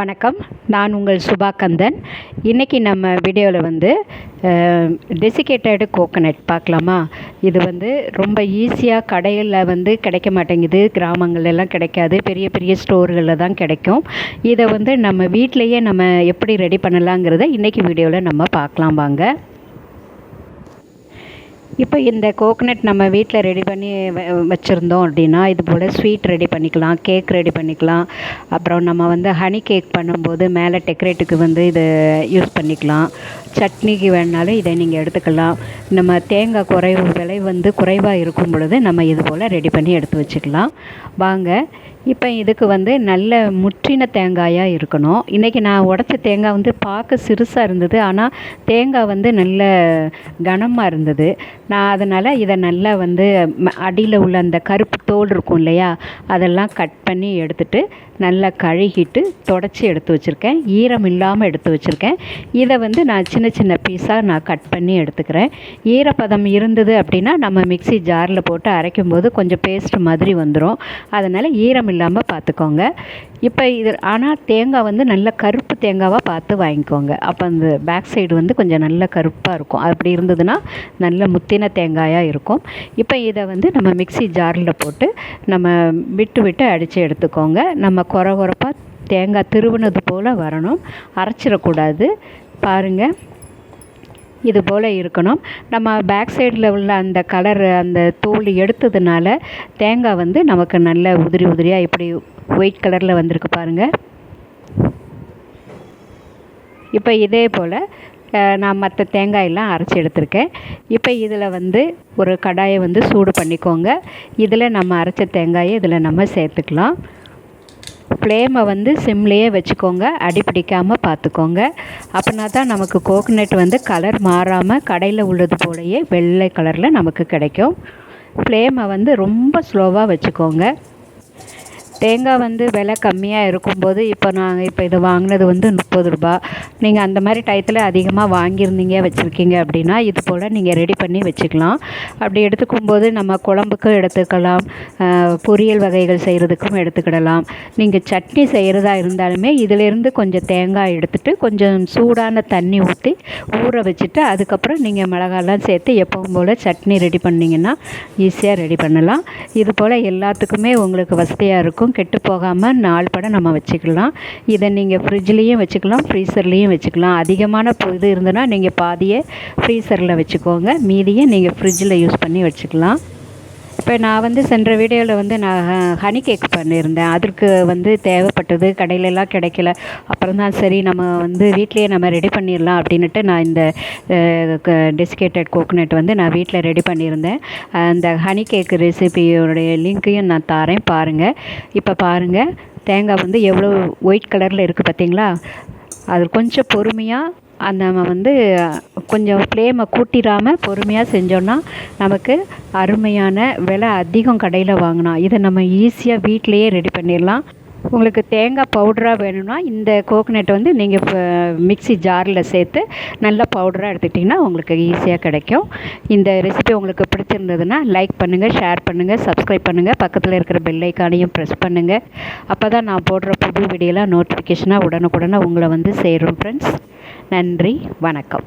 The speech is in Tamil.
வணக்கம். நான் உங்கள் சுபா கந்தன் இன்றைக்கி நம்ம வீடியோவில் வந்து டெசிகேட்டடு கோகனட் பார்க்கலாமா? இது வந்து ரொம்ப ஈஸியாக கடையில் வந்து கிடைக்க மாட்டேங்குது. கிராமங்கள்லாம் கிடைக்காது. பெரிய பெரிய ஸ்டோர்களில் தான் கிடைக்கும். இதை வந்து நம்ம வீட்டிலையே நம்ம எப்படி ரெடி பண்ணலாங்கிறத இன்றைக்கி வீடியோவில் நம்ம பார்க்கலாம் வாங்க. இப்போ இந்த கோகனட் நம்ம வீட்டில் ரெடி பண்ணி வ வச்சுருந்தோம் அப்படின்னா இது போல் ஸ்வீட் ரெடி பண்ணிக்கலாம் கேக் ரெடி பண்ணிக்கலாம். அப்புறம் நம்ம வந்து ஹனி கேக் பண்ணும்போது மேலே டெக்கரேட்டுக்கு வந்து இதை யூஸ் பண்ணிக்கலாம். சட்னிக்கு வேணாலும் இதை நீங்கள் எடுத்துக்கலாம். நம்ம தேங்காய் குறைவு விலை வந்து குறைவாக இருக்கும் பொழுது நம்ம இது போல் ரெடி பண்ணி எடுத்து வச்சுக்கலாம். வாங்க இப்போ இதுக்கு வந்து நல்ல முற்றின தேங்காயாக இருக்கணும். இன்றைக்கி நான் உடச்ச தேங்காய் வந்து பார்க்க சிறுசாக இருந்தது. ஆனால் தேங்காய் வந்து நல்ல கனமாக இருந்தது. நான் அதனால் இதை நல்லா வந்து அடியில் உள்ள அந்த கருப்பு தோல் இருக்கும் இல்லையா அதெல்லாம் கட் பண்ணி எடுத்துட்டு நல்லா கழுகிட்டு தொடச்சி எடுத்து வச்சுருக்கேன். ஈரம் இல்லாமல் எடுத்து வச்சுருக்கேன். இதை வந்து நான் சின்ன சின்ன பீஸாக நான் கட் பண்ணி எடுத்துக்கிறேன். ஈரப்பதம் இருந்தது அப்படின்னா நம்ம மிக்சி ஜாரில் போட்டு அரைக்கும்போது கொஞ்சம் பேஸ்ட் மாதிரி வந்துடும் அதனால் ஈரம் இல்லாமல் பார்த்துக்கோங்க இப்போ இது ஆனால் தேங்காய் வந்து நல்ல கருப்பு தேங்காவாக பார்த்து வாங்கிக்கோங்க. அப்போ அந்த பேக் சைடு வந்து கொஞ்சம் நல்ல கருப்பாக இருக்கும். அப்படி இருந்ததுன்னா நல்ல முத்தின தேங்காயாக இருக்கும். இப்போ இதை வந்து நம்ம மிக்சி ஜாரில் போட்டு நம்ம விட்டு விட்டு அடித்து எடுத்துக்கோங்க. நம்ம குறை குறைப்பாக தேங்காய் திருவுனது போல் வரணும். அரைச்சிடக்கூடாது. பாருங்கள் இது போல் இருக்கணும். நம்ம பேக் சைடில் உள்ள அந்த கலர் அந்த தோல் எடுத்ததுனால தேங்காய் வந்து நமக்கு நல்ல உதிரி உதிரியாக இப்படி ஒயிட் கலரில் வந்திருக்கு பாருங்கள் இப்போ இதே போல் நான் மற்ற தேங்காயெல்லாம் அரைச்சி எடுத்திருக்கேன். இப்போ இதில் வந்து ஒரு கடாயை வந்து சூடு பண்ணிக்கோங்க. இதில் நம்ம அரைச்ச தேங்காயை இதில் நம்ம சேர்த்துக்கலாம். ஃப்ளேமை வந்து சிம்லேயே வச்சுக்கோங்க. அடி பிடிக்காமல் பார்த்துக்கோங்க. அப்படின்னா தான் நமக்கு கோகனட் வந்து கலர் மாறாமல் கடையில் உள்ளது போலயே வெள்ளை கலரில் நமக்கு கிடைக்கும். ஃப்ளேமை வந்து ரொம்ப ஸ்லோவாக வச்சுக்கோங்க. தேங்காய் வந்து விலை கம்மியாக இருக்கும்போது இப்போ நாங்கள் இப்போ இதை வாங்கினது வந்து முப்பது ரூபா நீங்கள் அந்த மாதிரி டயத்தில் அதிகமாக வாங்கியிருந்தீங்க வச்சுருக்கீங்க அப்படின்னா இது போல் நீங்கள் ரெடி பண்ணி வச்சுக்கலாம். அப்படி எடுத்துக்கும் போது நம்ம குழம்புக்கும் எடுத்துக்கலாம் பொரியல் வகைகள் செய்கிறதுக்கும் எடுத்துக்கிடலாம். நீங்கள் சட்னி செய்கிறதா இருந்தாலுமே இதிலேருந்து கொஞ்சம் தேங்காய் எடுத்துகிட்டு கொஞ்சம் சூடான தண்ணி ஊற்றி ஊற வச்சுட்டு அதுக்கப்புறம் நீங்கள் மிளகாலாம் சேர்த்து எப்பவும் போல் சட்னி ரெடி பண்ணிங்கன்னா ஈஸியாக ரெடி பண்ணலாம். இது போல் எல்லாத்துக்குமே உங்களுக்கு வசதியாக இருக்கும். கெட்டு போகாமல் நாலு படம் நம்ம வச்சுக்கலாம். இதை நீங்கள் ஃப்ரிட்ஜ்லேயும் வச்சுக்கலாம் ஃப்ரீசர்லேயும் வச்சுக்கலாம். அதிகமான இது இருந்ததுன்னா நீங்கள் பாதியை ஃப்ரீசரில் வச்சுக்கோங்க. மீதியை நீங்கள் ஃப்ரிட்ஜில் யூஸ் பண்ணி வச்சுக்கலாம். இப்போ நான் வந்து சென்ற வீடியோவில் வந்து நான் ஹனி கேக் பண்ணியிருந்தேன். அதற்கு வந்து தேவைப்பட்டது கடையிலலாம் கிடைக்கல. அப்புறம் தான் சரி நம்ம வந்து வீட்லேயே நம்ம ரெடி பண்ணிடலாம் அப்படின்ட்டு நான் இந்த டெசிகேட்டட் கோகோனட் வந்து நான் வீட்டில் ரெடி பண்ணியிருந்தேன். அந்த ஹனி கேக் ரெசிபியோடைய லிங்க்கையும் நான் தரேன் பாருங்கள் இப்போ பாருங்கள் தேங்காய் வந்து எவ்வளோ ஒயிட் கலரில் இருக்குது பார்த்தீங்களா அது கொஞ்சம் பொறுமையாக அந்த நம்ம வந்து கொஞ்சம் ஃப்ளேமை கூட்டிடாமல் பொறுமையாக செஞ்சோன்னா நமக்கு அருமையான விலை அதிகம் கடையில் வாங்கினா. இதை நம்ம ஈஸியாக வீட்டிலையே ரெடி பண்ணிடலாம். உங்களுக்கு தேங்காய் பவுடராக வேணும்னா இந்த கோகனட் வந்து நீங்கள் இப்போ மிக்சி ஜாரில் சேர்த்து நல்லா பவுடராக எடுத்துக்கிட்டிங்கன்னா உங்களுக்கு ஈஸியாக கிடைக்கும். இந்த ரெசிபி உங்களுக்கு பிடிச்சிருந்ததுன்னா லைக் பண்ணுங்கள் ஷேர் பண்ணுங்கள் சப்ஸ்கிரைப் பண்ணுங்கள் பக்கத்தில் இருக்கிற பெல்லைக்கானையும் ப்ரெஸ் பண்ணுங்கள் அப்போ தான் நான் போடுற புது வீடியோலாம் நோட்டிஃபிகேஷனாக உடனுக்குடனே உங்களை வந்து சேரும் ஃப்ரெண்ட்ஸ் நன்றி வணக்கம்.